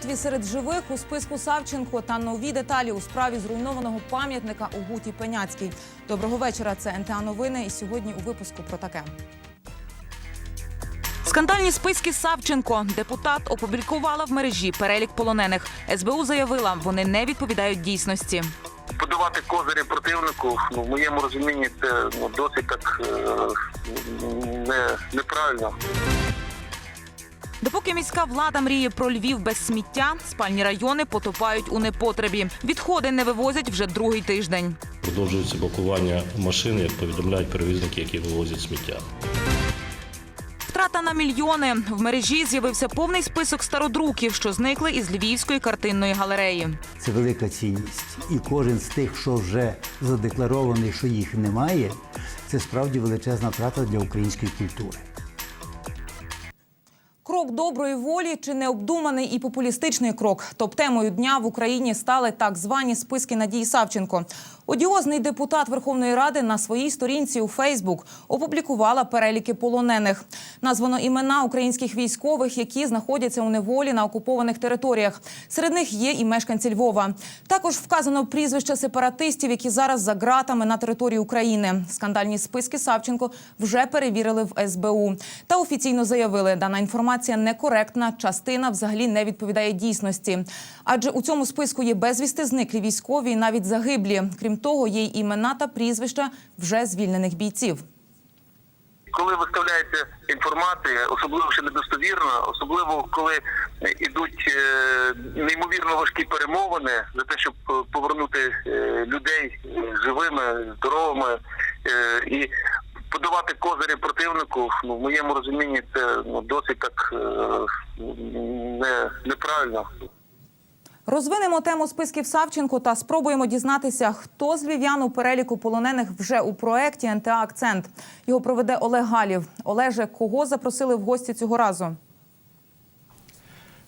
Мертві серед живих у списку Савченко та нові деталі у справі зруйнованого пам'ятника у Гуті Пеняцькій. Доброго вечора. Це НТА Новини. І сьогодні у випуску про таке. Скандальні списки Савченко. Депутат опублікувала в мережі перелік полонених. СБУ заявила, вони не відповідають дійсності. подавати козирі противнику, ну, в моєму розумінні, це ну, досить так е, не, неправильно. Допоки міська влада мріє про Львів без сміття, спальні райони потопають у непотребі. Відходи не вивозять вже другий тиждень. Продовжується блокування машини, як повідомляють перевізники, які вивозять сміття. Втрата на мільйони в мережі з'явився повний список стародруків, що зникли із львівської картинної галереї. Це велика цінність. І кожен з тих, що вже задекларований, що їх немає, це справді величезна втрата для української культури. Крок доброї волі чи необдуманий і популістичний крок. Топ-темою дня в Україні стали так звані списки Надії Савченко. Одіозний депутат Верховної Ради на своїй сторінці у Фейсбук опублікувала переліки полонених. Названо імена українських військових, які знаходяться у неволі на окупованих територіях. Серед них є і мешканці Львова. Також вказано прізвища сепаратистів, які зараз за ґратами на території України. Скандальні списки Савченко вже перевірили в СБУ та офіційно заявили, дана інформація некоректна. Частина взагалі не відповідає дійсності. Адже у цьому списку є безвісти зниклі військові, навіть загиблі. Крім того, є й імена та прізвища вже звільнених бійців. Коли виставляється інформація, особливо ще недостовірна, особливо коли йдуть е, неймовірно важкі перемовини за те, щоб е, повернути е, людей живими, здоровими і подавати козирі противнику, ну, в моєму розумінні, це ну, досить так е, не, неправильно. Розвинемо тему списків Савченко та спробуємо дізнатися, хто з львів'ян у переліку полонених вже у проєкті НТА Акцент. Його проведе Олег Галів. Олеже, кого запросили в гості цього разу?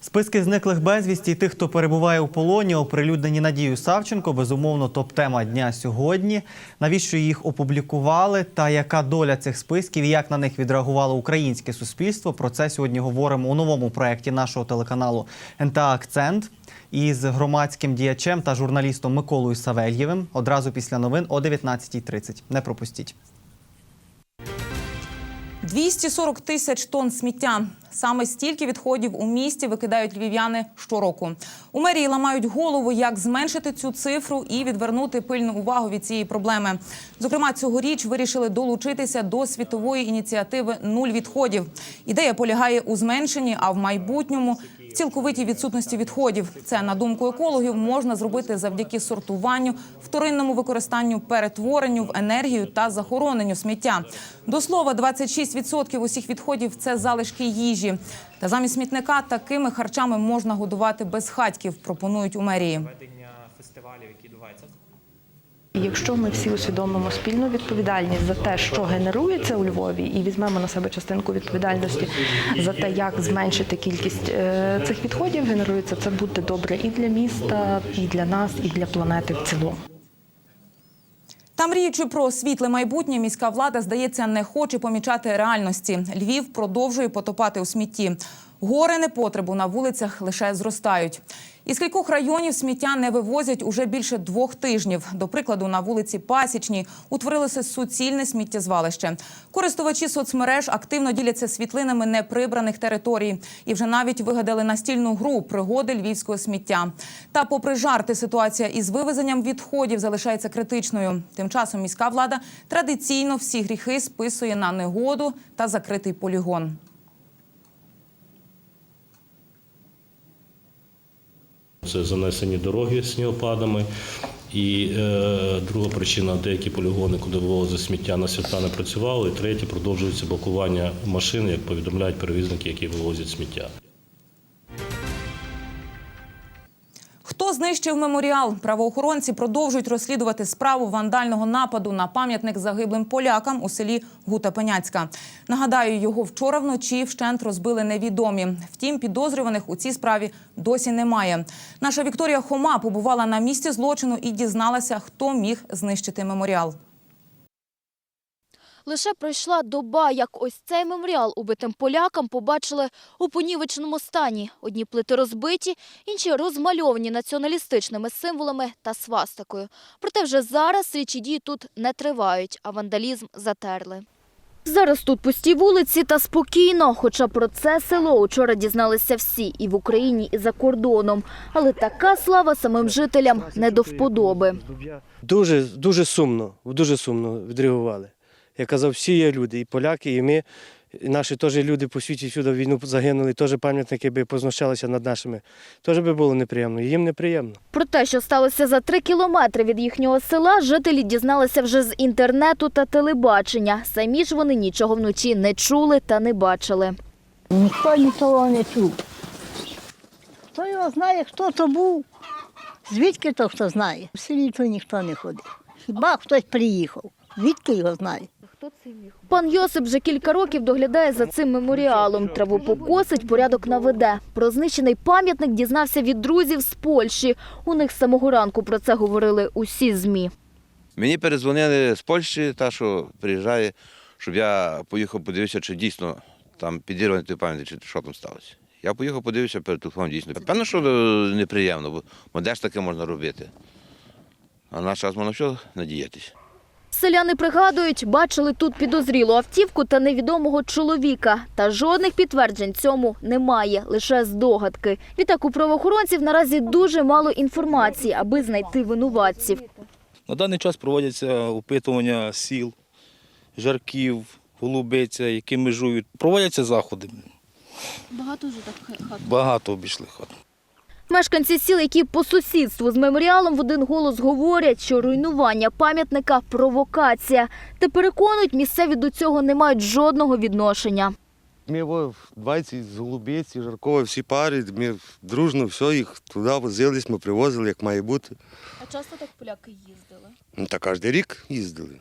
Списки зниклих безвісті тих, хто перебуває у полоні, оприлюднені Надією Савченко. Безумовно, топ-тема дня сьогодні. Навіщо їх опублікували та яка доля цих списків і як на них відреагувало українське суспільство? Про це сьогодні говоримо у новому проєкті нашого телеканалу НТА Акцент із громадським діячем та журналістом Миколою Савельєвим одразу після новин о 19.30. Не пропустіть. 240 тисяч тонн сміття. Саме стільки відходів у місті викидають львів'яни щороку. У мерії ламають голову, як зменшити цю цифру і відвернути пильну увагу від цієї проблеми. Зокрема, цьогоріч вирішили долучитися до світової ініціативи Нуль відходів. Ідея полягає у зменшенні, а в майбутньому цілковитій відсутності відходів. Це на думку екологів можна зробити завдяки сортуванню, вторинному використанню, перетворенню в енергію та захороненню сміття. До слова, 26% усіх відходів це залишки їжі. Та замість смітника такими харчами можна годувати безхатьків. Пропонують у мерії. Якщо ми всі усвідомимо спільну відповідальність за те, що генерується у Львові, і візьмемо на себе частинку відповідальності за те, як зменшити кількість е, цих відходів, генерується, це буде добре і для міста, і для нас, і для планети в цілому. Та мріючи про світле майбутнє, міська влада, здається, не хоче помічати реальності. Львів продовжує потопати у смітті. Гори непотребу на вулицях лише зростають. Із кількох районів сміття не вивозять уже більше двох тижнів. До прикладу, на вулиці Пасічній утворилося суцільне сміттєзвалище. Користувачі соцмереж активно діляться світлинами неприбраних територій і вже навіть вигадали настільну гру пригоди львівського сміття. Та, попри жарти, ситуація із вивезенням відходів залишається критичною. Тим часом міська влада традиційно всі гріхи списує на негоду та закритий полігон. Це занесені дороги снігопадами. І е, друга причина деякі полігони, куди вивозять сміття на свята не працювали. І третє продовжується блокування машин, як повідомляють перевізники, які вивозять сміття. Знищив меморіал? Правоохоронці продовжують розслідувати справу вандального нападу на пам'ятник загиблим полякам у селі Гута Пеняцька. Нагадаю, його вчора вночі вщент розбили невідомі. Втім, підозрюваних у цій справі досі немає. Наша Вікторія Хома побувала на місці злочину і дізналася, хто міг знищити меморіал. Лише пройшла доба, як ось цей меморіал убитим полякам побачили у понівеченому стані. Одні плити розбиті, інші розмальовані націоналістичними символами та свастикою. Проте вже зараз слідчі дії тут не тривають, а вандалізм затерли. Зараз тут пусті вулиці та спокійно, хоча про це село учора дізналися всі і в Україні, і за кордоном. Але така слава самим жителям не до вподоби. Дуже, дуже сумно, дуже сумно відреагували. Я казав, всі є люди, і поляки, і ми. І наші теж люди по світі сюди війну загинули, теж пам'ятники би познущалися над нашими. Теж би було неприємно. І їм неприємно. Про те, що сталося за три кілометри від їхнього села, жителі дізналися вже з інтернету та телебачення. Самі ж вони нічого вночі не чули та не бачили. Ніхто нічого не чув. Хто його знає, хто то був? Звідки то хто знає? В селі то ніхто не ходив. Хіба хтось приїхав? Звідки його знає? Пан Йосип вже кілька років доглядає за цим меморіалом. Траву покосить, порядок наведе. Про знищений пам'ятник дізнався від друзів з Польщі. У них з самого ранку про це говорили усі ЗМІ. Мені передзвонили з Польщі, та що приїжджає, щоб я поїхав подивився, чи дійсно там підірваний той пам'ятник, чи що там сталося. Я поїхав, подивився перед телефоном дійсно. Певно, що неприємно, бо, де ж таке можна робити. А в наш час можна все надіятися. Селяни пригадують, бачили тут підозрілу автівку та невідомого чоловіка. Та жодних підтверджень цьому немає, лише здогадки. Відтак у правоохоронців наразі дуже мало інформації, аби знайти винуватців. На даний час проводяться опитування сіл, жарків, голубиця, які межують. Проводяться заходи. Багато вже так хат. Багато обійшли хат. Мешканці сіл, які по сусідству з меморіалом в один голос говорять, що руйнування пам'ятника – провокація. Та переконують, місцеві до цього не мають жодного відношення. Ми в 20 з Голубиці, Жаркова, всі пари, ми дружно все, їх туди возились, ми привозили, як має бути. А часто так поляки їздили? Ну, та кожен рік їздили.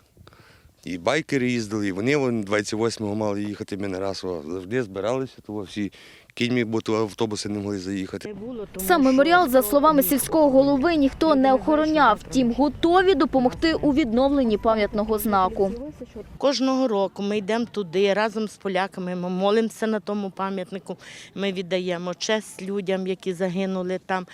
І байкери їздили, і вони 28-го мали їхати, ми не раз завжди збиралися, того всі кіньми, бо то автобуси не могли заїхати. Сам меморіал, за словами сільського голови, ніхто не охороняв. Втім, готові допомогти у відновленні пам'ятного знаку. Кожного року ми йдемо туди разом з поляками, ми молимося на тому пам'ятнику, ми віддаємо честь людям, які загинули там.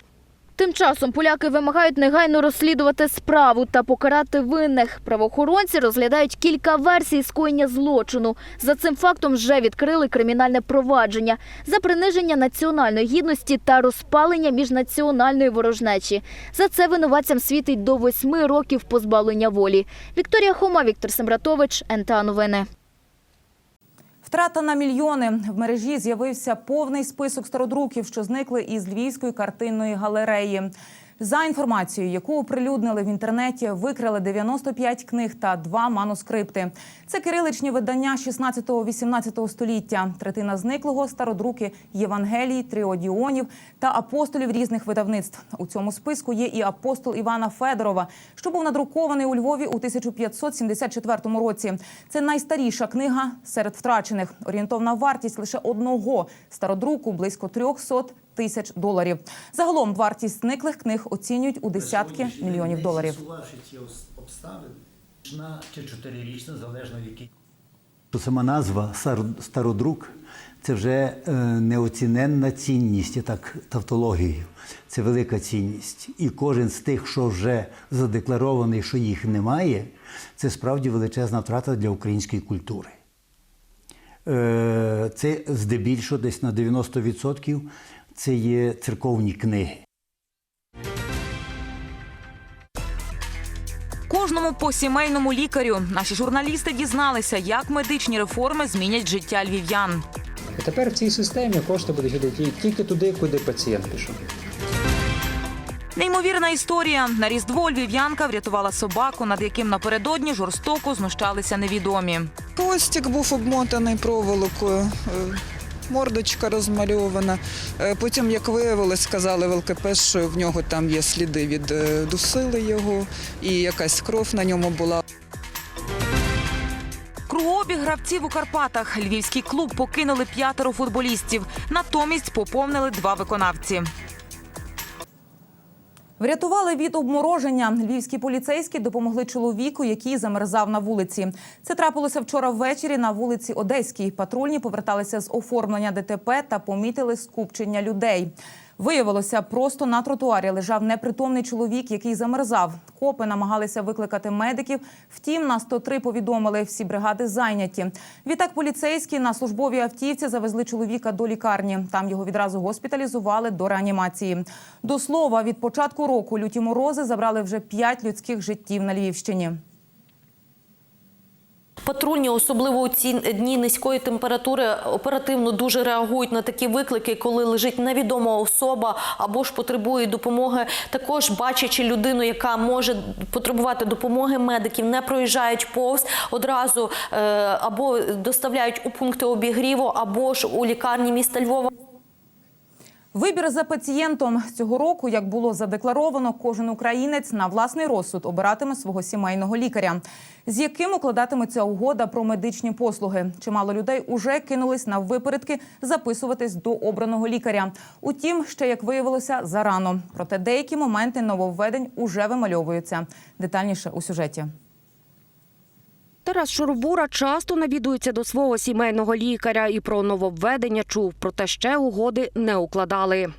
Тим часом поляки вимагають негайно розслідувати справу та покарати винних. Правоохоронці розглядають кілька версій скоєння злочину. За цим фактом вже відкрили кримінальне провадження за приниження національної гідності та розпалення міжнаціональної ворожнечі. За це винуватцям світить до восьми років позбавлення волі. Вікторія Хома, Віктор Сембратович, НТА Новини. Втрата на мільйони в мережі з'явився повний список стародруків, що зникли із львівської картинної галереї. За інформацією, яку оприлюднили в інтернеті, викрили 95 книг та два манускрипти. Це кириличні видання 16-18 століття. Третина зниклого стародруки Євангелій, Тріодіонів та апостолів різних видавництв. У цьому списку є і апостол Івана Федорова, що був надрукований у Львові у 1574 році. Це найстаріша книга серед втрачених. Орієнтовна вартість лише одного стародруку близько 300 тисяч доларів. Загалом вартість зниклих книг оцінюють у десятки мільйонів доларів. обставини, чи чотирирічна, залежно в. Сама назва стародрук це вже е, неоціненна цінність, я так тавтологією. Це велика цінність. І кожен з тих, що вже задекларований, що їх немає, це справді величезна втрата для української культури. Е, Це здебільшого десь на 90% це є церковні книги. Кожному по сімейному лікарю наші журналісти дізналися, як медичні реформи змінять життя львів'ян. І тепер в цій системі кошти будуть йти тільки туди, куди пацієнт пішов. Неймовірна історія. На різдво львів'янка врятувала собаку, над яким напередодні жорстоко знущалися невідомі. Хвостик був обмотаний проволокою, мордочка розмальована. Е, Потім, як виявилось, сказали в ЛКП, що в нього там є сліди від е, дусили його, і якась кров на ньому була. Кругообіг гравців у Карпатах. Львівський клуб покинули п'ятеро футболістів. Натомість поповнили два виконавці. Врятували від обмороження. Львівські поліцейські допомогли чоловіку, який замерзав на вулиці. Це трапилося вчора ввечері на вулиці Одеській. Патрульні поверталися з оформлення ДТП та помітили скупчення людей. Виявилося, просто на тротуарі лежав непритомний чоловік, який замерзав. Копи намагалися викликати медиків. Втім, на 103 повідомили, всі бригади зайняті. Відтак поліцейські на службовій автівці завезли чоловіка до лікарні. Там його відразу госпіталізували до реанімації. До слова, від початку року люті морози забрали вже п'ять людських життів на Львівщині. Патрульні, особливо у ці дні низької температури, оперативно дуже реагують на такі виклики, коли лежить невідома особа або ж потребує допомоги. Також бачачи людину, яка може потребувати допомоги, медиків не проїжджають повз одразу е, або доставляють у пункти обігріву, або ж у лікарні міста Львова. Вибір за пацієнтом цього року, як було задекларовано, кожен українець на власний розсуд обиратиме свого сімейного лікаря, з яким укладатиметься угода про медичні послуги. Чимало людей уже кинулись на випередки записуватись до обраного лікаря. Утім, ще як виявилося, зарано. Проте деякі моменти нововведень уже вимальовуються. Детальніше у сюжеті. Тарас Шурбура часто навідується до свого сімейного лікаря і про нововведення чув, проте ще угоди не укладали.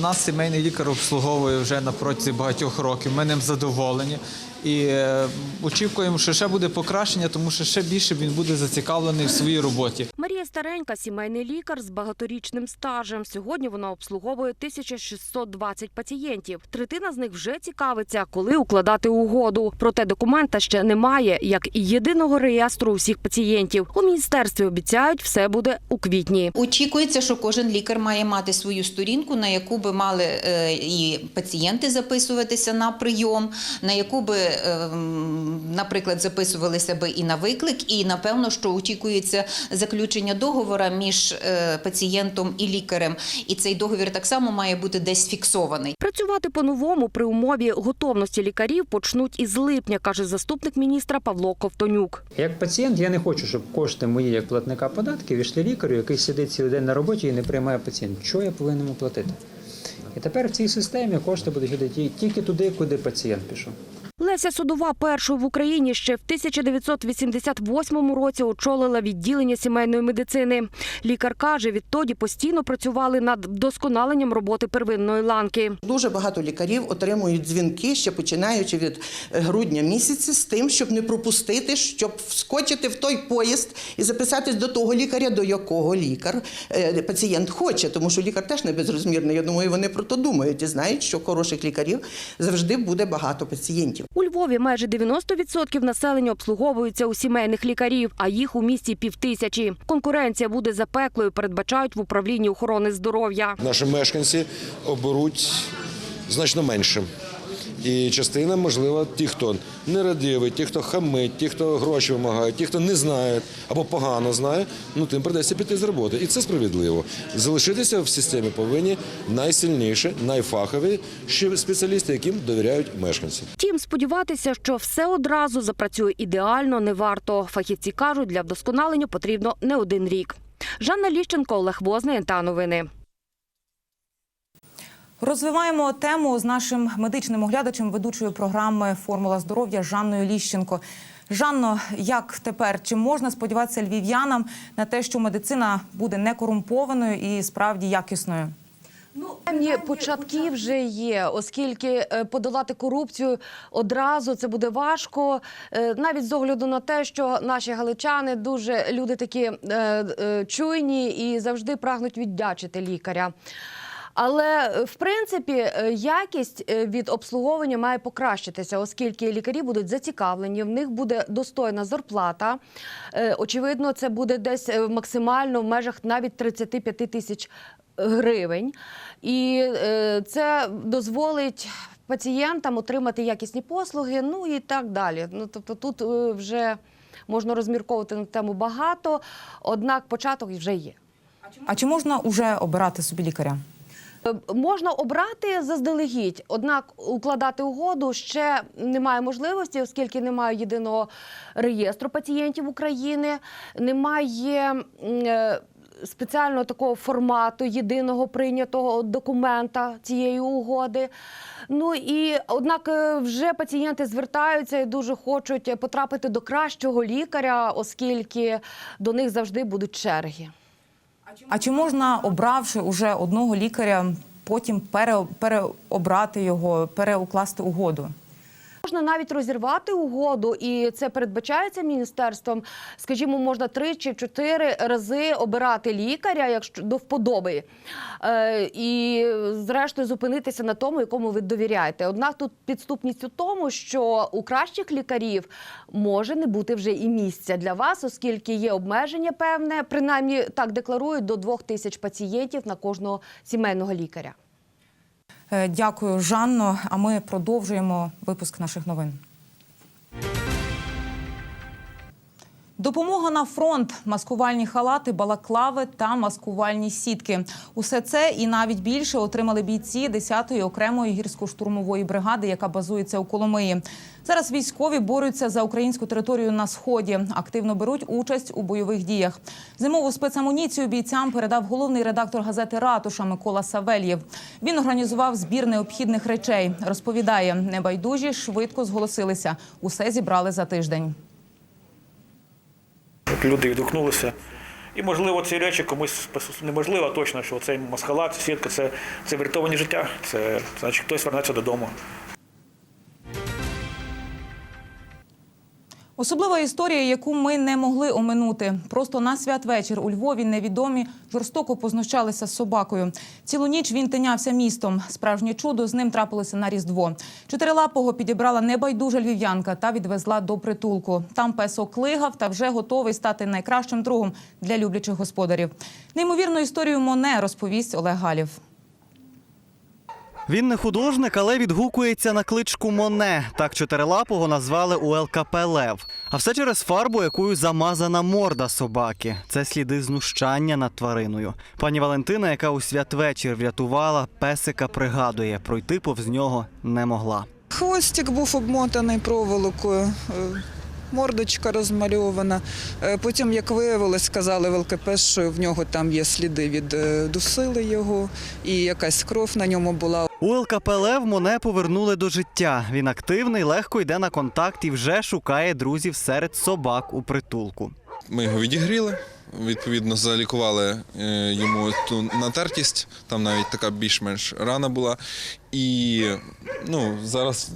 Нас сімейний лікар обслуговує вже на протязі багатьох років. Ми ним задоволені і е, очікуємо, що ще буде покращення, тому що ще більше він буде зацікавлений в своїй роботі. Марія Старенька – сімейний лікар з багаторічним стажем. Сьогодні вона обслуговує 1620 пацієнтів. Третина з них вже цікавиться, коли укладати угоду. Проте документа ще немає, як і єдиного реєстру усіх пацієнтів. У міністерстві обіцяють, все буде у квітні. Очікується, що кожен лікар має мати свою сторінку, на яку би мали е, і пацієнти записуватися на прийом, на яку би, е, наприклад, записувалися би і на виклик, і напевно, що очікується заключення договора між е, пацієнтом і лікарем. І цей договір так само має бути десь фіксований. Працювати по-новому при умові готовності лікарів почнуть із липня, каже заступник міністра Павло Ковтонюк. Як пацієнт, я не хочу, щоб кошти мої як платника податків йшли лікарю, який сидить цілий день на роботі і не приймає пацієнтів. Що я повинен йому платити? І тепер в цій системі кошти будуть йти тільки туди, куди пацієнт пішов. Леся Судова першою в Україні ще в 1988 році очолила відділення сімейної медицини. Лікар каже, відтоді постійно працювали над вдосконаленням роботи первинної ланки. Дуже багато лікарів отримують дзвінки, ще починаючи від е, грудня місяця, з тим, щоб не пропустити, щоб вскочити в той поїзд і записатись до того лікаря, до якого лікар е, пацієнт хоче, тому що лікар теж не безрозмірний. Я думаю, вони про то думають і знають, що хороших лікарів завжди буде багато пацієнтів. У Львові майже 90% населення обслуговуються у сімейних лікарів, а їх у місті півтисячі. Конкуренція буде запеклою, передбачають в управлінні охорони здоров'я. Наші мешканці оберуть значно менше. І частина, можливо, ті, хто нерадивий, ті, хто хамить, ті, хто гроші вимагають, ті, хто не знає або погано знає, ну тим придеться піти з роботи. І це справедливо. Залишитися в системі повинні найсильніші, найфахові спеціалісти, яким довіряють мешканці. Втім, сподіватися, що все одразу запрацює ідеально, не варто. Фахівці кажуть, для вдосконалення потрібно не один рік. Жанна Ліщенко, Олег Возний, НТА Новини. Розвиваємо тему з нашим медичним оглядачем ведучої програми Формула здоров'я Жанною Ліщенко. Жанно, як тепер чи можна сподіватися львів'янам на те, що медицина буде некорумпованою і справді якісною? Певні початки вже є, оскільки е, подолати корупцію одразу це буде важко, е, навіть з огляду на те, що наші галичани дуже люди такі е, чуйні і завжди прагнуть віддячити лікаря. Але е, в принципі е, якість е, від обслуговування має покращитися, оскільки лікарі будуть зацікавлені, в них буде достойна зарплата. Очевидно, це буде десь максимально в межах навіть 35 тисяч гривень. І це дозволить пацієнтам отримати якісні послуги, ну і так далі. Ну тобто тут вже можна розмірковувати на тему багато, однак початок вже є. А чи можна уже обирати собі лікаря? Е, Можна обрати заздалегідь, однак укладати угоду ще немає можливості, оскільки немає єдиного реєстру пацієнтів України, немає е, спеціального такого формату єдиного прийнятого документа цієї угоди. Ну і однак е, вже пацієнти звертаються і дуже хочуть потрапити до кращого лікаря, оскільки до них завжди будуть черги. А чи можна, обравши уже одного лікаря, потім пере, переобрати його, переукласти угоду? Можна навіть розірвати угоду, і це передбачається міністерством. Скажімо, можна три чи чотири рази обирати лікаря, якщо до вподоби, е, і зрештою зупинитися на тому, якому ви довіряєте. Однак тут підступність у тому, що у кращих лікарів може не бути вже і місця для вас, оскільки є обмеження певне, принаймні так декларують до двох тисяч пацієнтів на кожного сімейного лікаря. Е, Дякую, Жанно. А ми продовжуємо випуск наших новин. Допомога на фронт, маскувальні халати, балаклави та маскувальні сітки. Усе це і навіть більше отримали бійці 10-ї окремої гірсько-штурмової бригади, яка базується у Коломиї. Зараз військові борються за українську територію на сході, активно беруть участь у бойових діях. Зимову спецамуніцію бійцям передав головний редактор газети Ратуша Микола Савельєв. Він організував збір необхідних речей. Розповідає, небайдужі швидко зголосилися. Усе зібрали за тиждень. Люди відгукнулися. І, можливо, ці речі комусь неможливо, точно, що цей маскалат, сітка це, це врятовані життя. Це значить, хтось вернеться додому. Особлива історія, яку ми не могли оминути. Просто на святвечір у Львові невідомі жорстоко познущалися з собакою. Цілу ніч він тинявся містом. Справжнє чудо з ним трапилося на Різдво. Чотирилапого підібрала небайдужа львів'янка та відвезла до притулку. Там пес оклигав та вже готовий стати найкращим другом для люблячих господарів. Неймовірну історію Моне розповість Олег Галів. Він не художник, але відгукується на кличку Моне. Так чотирилапого назвали у ЛКП Лев. А все через фарбу, якою замазана морда собаки. Це сліди знущання над твариною. Пані Валентина, яка у святвечір врятувала, песика пригадує, пройти повз нього не могла. Хвостик був обмотаний проволокою, мордочка розмальована. Е, Потім, як виявилось, сказали в ЛКП, що в нього там є сліди від е, дусили його, і якась кров на ньому була. У ЛКП Лев Моне повернули до життя. Він активний, легко йде на контакт і вже шукає друзів серед собак у притулку. Ми його відігріли. Відповідно, залікували е, йому ту натертість. Там навіть така більш-менш рана була. І ну, зараз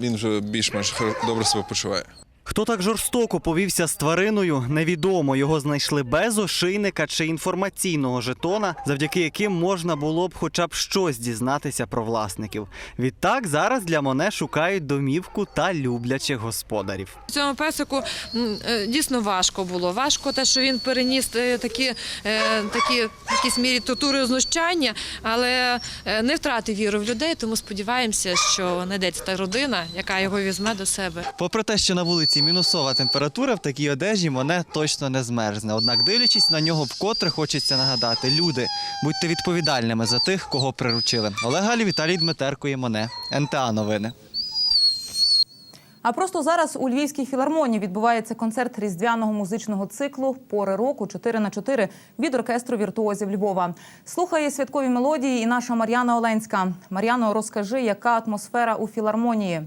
він вже більш-менш добре себе почуває. Хто так жорстоко повівся з твариною, невідомо. Його знайшли без ошейника чи інформаційного жетона, завдяки яким можна було б хоча б щось дізнатися про власників. Відтак зараз для Моне шукають домівку та люблячих господарів. Цьому песику е, дійсно важко було. Важко те, що він переніс е, такі, е, такі в якійсь мірі тортури знущання, але не втратив віру в людей, тому сподіваємося, що знайдеться та родина, яка його візьме до себе. Попри те, що на вулиці мінусова температура, в такій одежі Моне точно не змерзне. Однак, дивлячись на нього, вкотре хочеться нагадати: люди, будьте відповідальними за тих, кого приручили. Олег Галів, Віталій Дмитерко і Моне. НТА новини. А просто зараз у Львівській філармонії відбувається концерт різдвяного музичного циклу Пори року 4 на 4 від оркестру віртуозів Львова. Слухає святкові мелодії і наша Мар'яна Оленська. Мар'яно, розкажи, яка атмосфера у філармонії.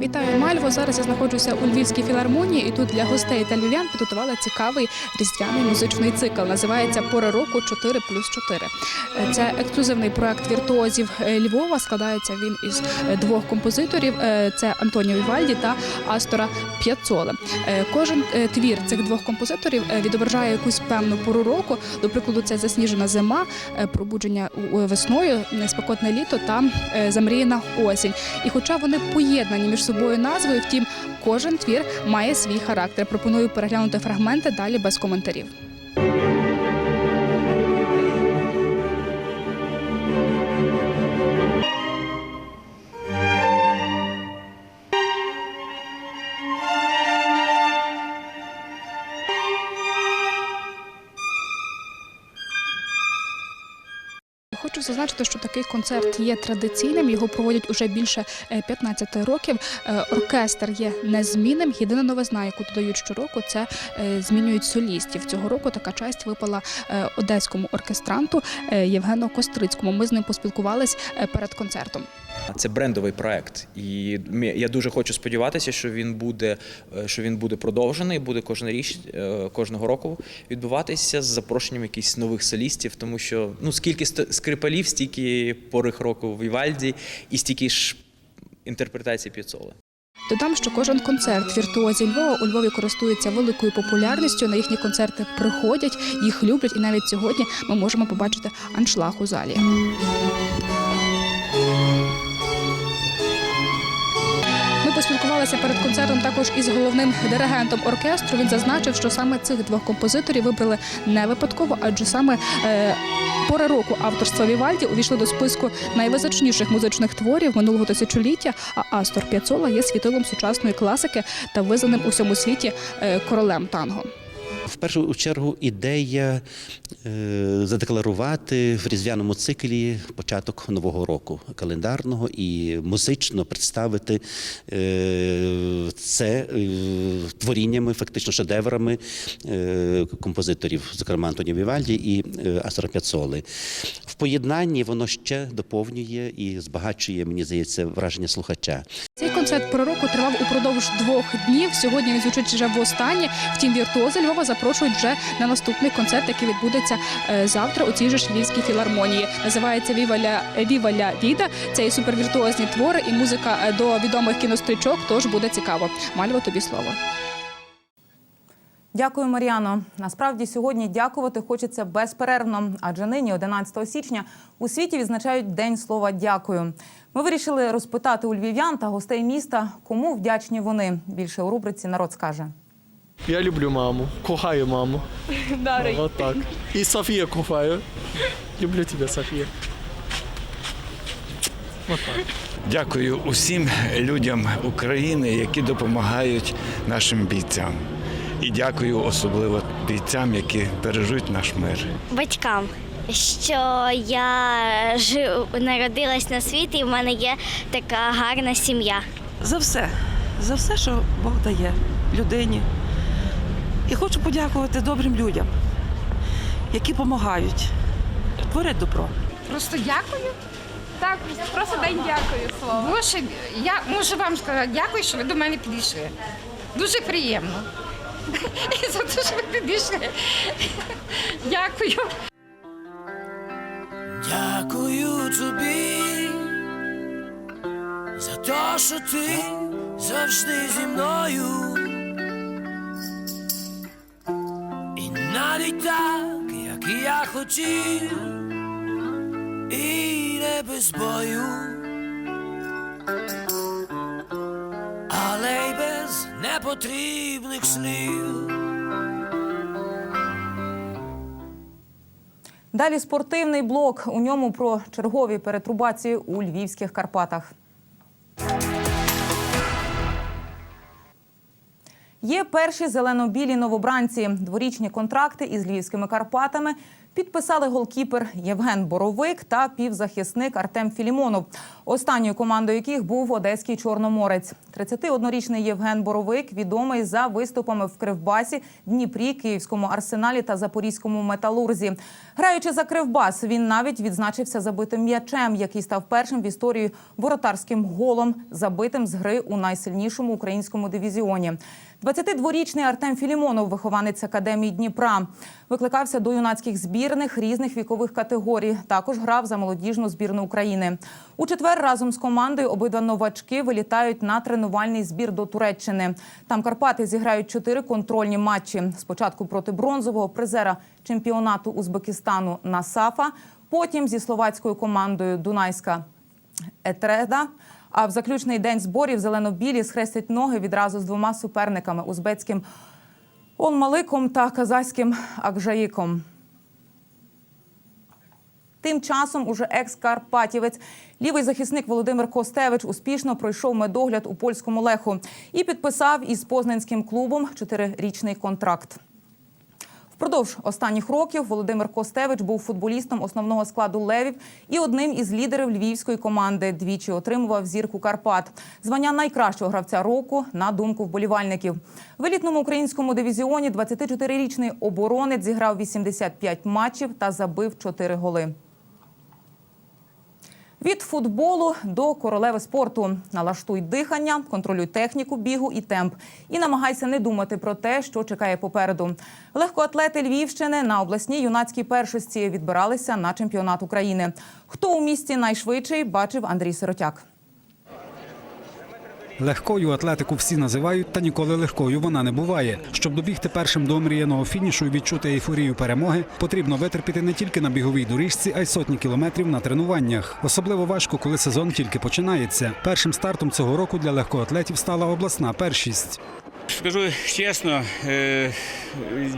Вітаю Мальво. Зараз я знаходжуся у Львівській філармонії, і тут для гостей та львів'ян підготували цікавий різдвяний музичний цикл. Називається Пора року 4 плюс 4. Е, Це ексклюзивний проект віртуозів е, Львова. Складається він із е, двох композиторів: Е, це Антоніо Вівальді та Астора П'яцоле. Кожен твір цих двох композиторів відображає якусь певну пору року. До прикладу, це засніжена зима, пробудження весною, е, спекотне літо та замріяна осінь. І хоча вони поєднані між собою назвою, втім, кожен твір має свій характер. Пропоную переглянути фрагменти далі без коментарів. Зазначити, що такий концерт є традиційним. Його проводять уже більше е, 15 років. Е, Оркестр є незмінним. Єдина новизна, яку додають щороку, це е, змінюють солістів. Цього року така честь випала е, одеському оркестранту е, Євгену Кострицькому. Ми з ним поспілкувались е, перед концертом. Це брендовий проект, і я дуже хочу сподіватися, що він буде, е, що він буде продовжений, буде кожен річ е, кожного року відбуватися з запрошенням якихось нових солістів, тому що ну скільки скрипалів, стільки порих року в Вівальді і стільки ж інтерпретацій Піцоли. Додам, що кожен концерт віртуозі Львова у Львові користується великою популярністю. На їхні концерти приходять, їх люблять, і навіть сьогодні ми можемо побачити аншлаг у залі. Ми поспілкувалися перед концертом також із головним диригентом оркестру. Він зазначив, що саме цих двох композиторів вибрали не випадково, адже саме е, пори року авторства Вівальді увійшли до списку найвизначніших музичних творів минулого тисячоліття. А Астор П'яцола є світилом сучасної класики та визнаним у всьому світі е, королем танго. В першу чергу ідея е, задекларувати в різдвяному циклі початок нового року календарного і музично представити е, це е, творіннями, фактично шедеврами композиторів, зокрема Антоні Вівальді і Астора П'яцоли. В поєднанні воно ще доповнює і збагачує, мені здається, враження слухача. Цей концерт пророку тривав упродовж двох днів. Сьогодні він звучить вже востаннє. Втім, віртуози Львова запрошують вже на наступний концерт, який відбудеться е, завтра у цій ж львівській філармонії. Називається Віваля Віваля Віда. Це і супервіртуозні твори, і музика е, до відомих кінострічок. Тож буде цікаво. Мальво, тобі слово. Дякую, Мар'яно. Насправді сьогодні дякувати хочеться безперервно, адже нині, 11 січня, у світі відзначають День слова дякую. Ми вирішили розпитати у львів'ян та гостей міста, кому вдячні вони. Більше у рубриці Народ скаже. Я люблю маму, кохаю маму. Дарий. Вот так. І Софію кохаю. Люблю тебе, Софія. Вот так. Дякую усім людям України, які допомагають нашим бійцям. І дякую особливо бійцям, які бережуть наш мир. батькам, що я жив, народилась на світі і в мене є така гарна сім'я. За все, за все, що Бог дає людині. І хочу подякувати добрим людям, які допомагають, творять добро. Просто дякую. Так, просто день дякую слово. Боже, я можу вам сказати дякую, що ви до мене підійшли. Дуже приємно. І за те, що ви підійшли. Дякую. Дякую тобі за те, що ти завжди зі мною. Навіть так, як я хотів, і не без бою, але й без непотрібних слів. Далі спортивний блок. У ньому про чергові перетрубації у львівських Карпатах. Є перші зелено-білі новобранці. Дворічні контракти із львівськими Карпатами підписали голкіпер Євген Боровик та півзахисник Артем Філімонов, останньою командою яких був одеський чорноморець. 31-річний Євген Боровик відомий за виступами в Кривбасі, Дніпрі, Київському арсеналі та Запорізькому металурзі. Граючи за Кривбас, він навіть відзначився забитим м'ячем, який став першим в історії воротарським голом, забитим з гри у найсильнішому українському дивізіоні. 22-річний Артем Філімонов, вихованець академії Дніпра, викликався до юнацьких збірних різних вікових категорій. Також грав за молодіжну збірну України. У четвер разом з командою обидва новачки вилітають на тренувальний збір до Туреччини. Там Карпати зіграють чотири контрольні матчі. Спочатку проти бронзового призера чемпіонату Узбекистану Насафа, потім зі словацькою командою Дунайська Етреда. А в заключний день зборів зелено-білі схрестять ноги відразу з двома суперниками узбецьким Олмаликом та казахським Акжаїком. Тим часом уже екс-карпатівець, лівий захисник Володимир Костевич успішно пройшов медогляд у польському леху і підписав із познанським клубом чотирирічний контракт. Впродовж останніх років Володимир Костевич був футболістом основного складу левів і одним із лідерів львівської команди. Двічі отримував зірку Карпат. Звання найкращого гравця року на думку вболівальників. В елітному українському дивізіоні 24-річний оборонець зіграв 85 матчів та забив 4 голи. Від футболу до королеви спорту налаштуй дихання, контролюй техніку бігу і темп. І намагайся не думати про те, що чекає попереду. Легкоатлети Львівщини на обласній юнацькій першості відбиралися на чемпіонат України. Хто у місті найшвидший, бачив Андрій Сиротяк. Легкою атлетику всі називають, та ніколи легкою вона не буває. Щоб добігти першим до омріяного фінішу і відчути ейфорію перемоги, потрібно витерпіти не тільки на біговій доріжці, а й сотні кілометрів на тренуваннях. Особливо важко, коли сезон тільки починається. Першим стартом цього року для легкоатлетів стала обласна першість. Скажу чесно, е,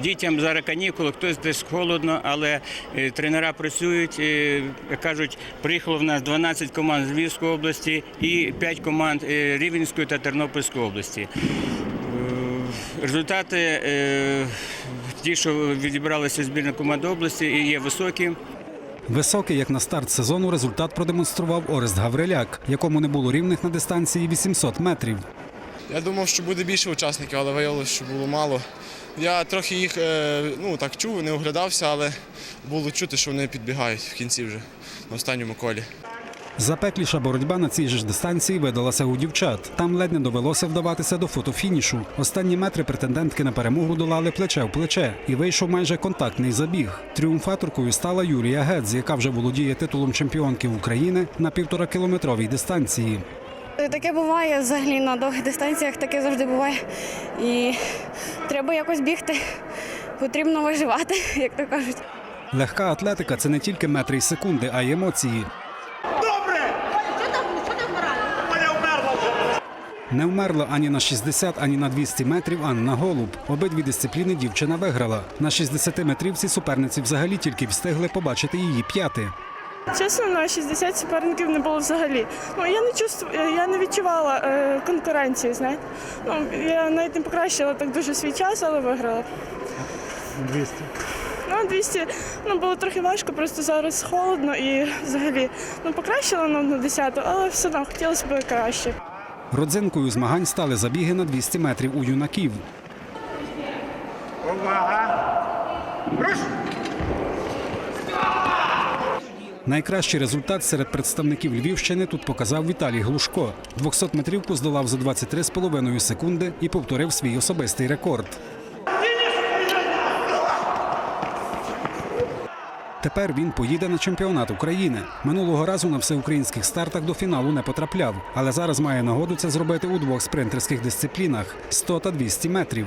дітям зараз канікули, хтось десь холодно, але е, тренера працюють. е, Кажуть, приїхало в нас 12 команд з Львівської області і 5 команд Рівненської та Тернопільської області. Результати ті, що відібралися збірна команда області, є високі. Високий, як на старт сезону, результат продемонстрував Орест Гавриляк, якому не було рівних на дистанції 800 метрів. Я думав, що буде більше учасників, але виявилося, що було мало. Я трохи їх е, ну, так чув, не оглядався, але було чути, що вони підбігають в кінці вже на останньому колі. Запекліша боротьба на цій ж дистанції видалася у дівчат. Там ледь не довелося вдаватися до фотофінішу. Останні метри претендентки на перемогу долали плече в плече, і вийшов майже контактний забіг. Тріумфаторкою стала Юлія Гец, яка вже володіє титулом чемпіонки України на півторакілометровій дистанції. Таке буває взагалі на довгих дистанціях, таке завжди буває. І треба якось бігти. Потрібно виживати, як то кажуть. Легка атлетика це не тільки метри й секунди, а й емоції. Не вмерла ані на 60, ані на 200 метрів Анна Голуб. Обидві дисципліни дівчина виграла. На 60 метрівці суперниці взагалі тільки встигли побачити її п'яти. Чесно, на 60 суперників не було взагалі. Ну я не чувствую, я не відчувала е, конкуренції. Знаєте, ну я навіть не покращила так дуже свій час, але виграла. 200. Ну 200, ну було трохи важко, просто зараз холодно і взагалі ну покращила на одну десяту, але все одно хотілося б краще. Родзинкою змагань стали забіги на 200 метрів у юнаків. Найкращий результат серед представників Львівщини тут показав Віталій Глушко. 200-метрівку здолав за 23,5 секунди і повторив свій особистий рекорд. Тепер він поїде на чемпіонат України. Минулого разу на всеукраїнських стартах до фіналу не потрапляв, але зараз має нагоду це зробити у двох спринтерських дисциплінах 100 та 200 метрів.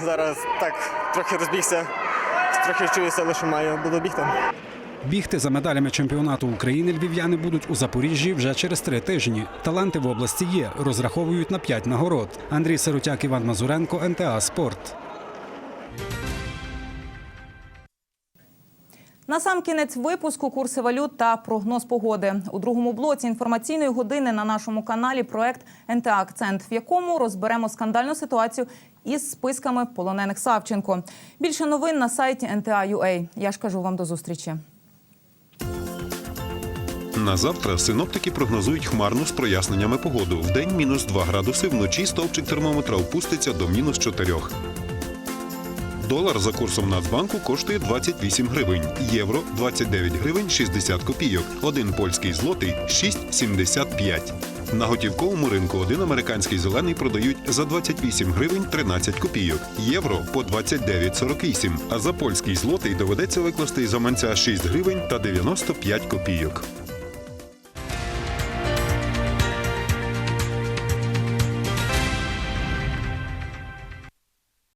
Зараз так трохи розбігся, трохи чуюся, але що маю буду бігти. Бігти за медалями чемпіонату України львів'яни будуть у Запоріжжі вже через три тижні. Таланти в області є, розраховують на п'ять нагород. Андрій Сиротяк, Іван Мазуренко, НТА Спорт. На сам кінець випуску курси валют та прогноз погоди у другому блоці інформаційної години на нашому каналі проект НТА Акцент, в якому розберемо скандальну ситуацію із списками полонених Савченко. Більше новин на сайті NTA.ua. Я ж кажу вам до зустрічі. На завтра синоптики прогнозують хмарну з проясненнями погоду. Вдень мінус 2 градуси, вночі стовпчик термометра опуститься до мінус 4. Долар за курсом Нацбанку коштує 28 гривень, євро 29 гривень 60 копійок, один польський злотий 6,75. На готівковому ринку один американський зелений продають за 28 гривень 13 копійок, євро по 29,48, а за польський злотий доведеться викласти із гаманця 6 гривень та 95 копійок.